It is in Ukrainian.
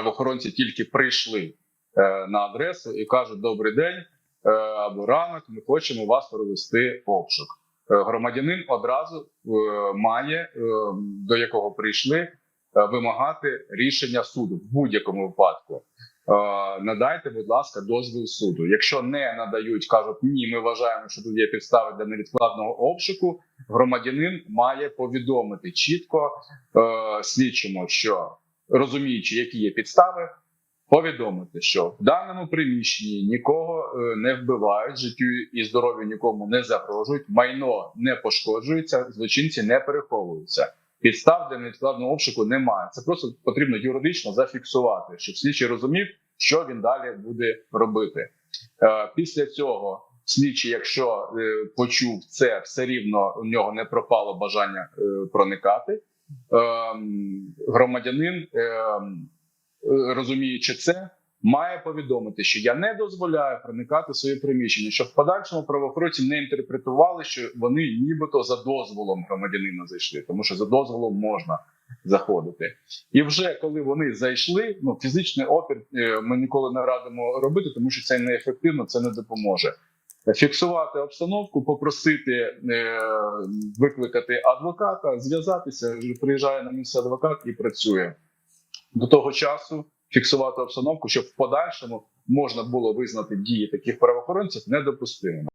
правоохоронці тільки прийшли е, на адресу і кажуть: Добрий день е, або ранок, ми хочемо вас провести обшук. Е, Громадянин одразу має, до якого прийшли, вимагати рішення суду в будь-якому випадку. Надайте, будь ласка, дозвіл суду. Якщо не надають, кажуть ні, ми вважаємо, що тут є підстави для невідкладного обшуку. Громадянин має повідомити чітко е, слідчому, що розуміючи, які є підстави, повідомити, що в даному приміщенні нікого е, не вбивають, життю і здоров'ю нікому не загрожують, майно не пошкоджується, злочинці не переховуються. Підстав для невідкладного обшуку немає. Це просто потрібно юридично зафіксувати, щоб слідчий розумів, що він далі буде робити. Е, Після цього слідчий, якщо е, почув це, все рівно у нього не пропало бажання проникати. Ем, Громадянин, ем, розуміючи це, має повідомити, що я не дозволяю проникати в своє приміщення, щоб в подальшому правоохоронці не інтерпретували, що вони нібито за дозволом громадянина зайшли, тому що за дозволом можна заходити. І вже коли вони зайшли, ну фізичний опір е, ми ніколи не радимо робити, тому що це неефективно, це не допоможе. Фіксувати обстановку, попросити е, викликати адвоката, зв'язатися. Приїжджає на місце адвокат і працює до того часу. Фіксувати обстановку, щоб в подальшому можна було визнати дії таких правоохоронців недопустимими.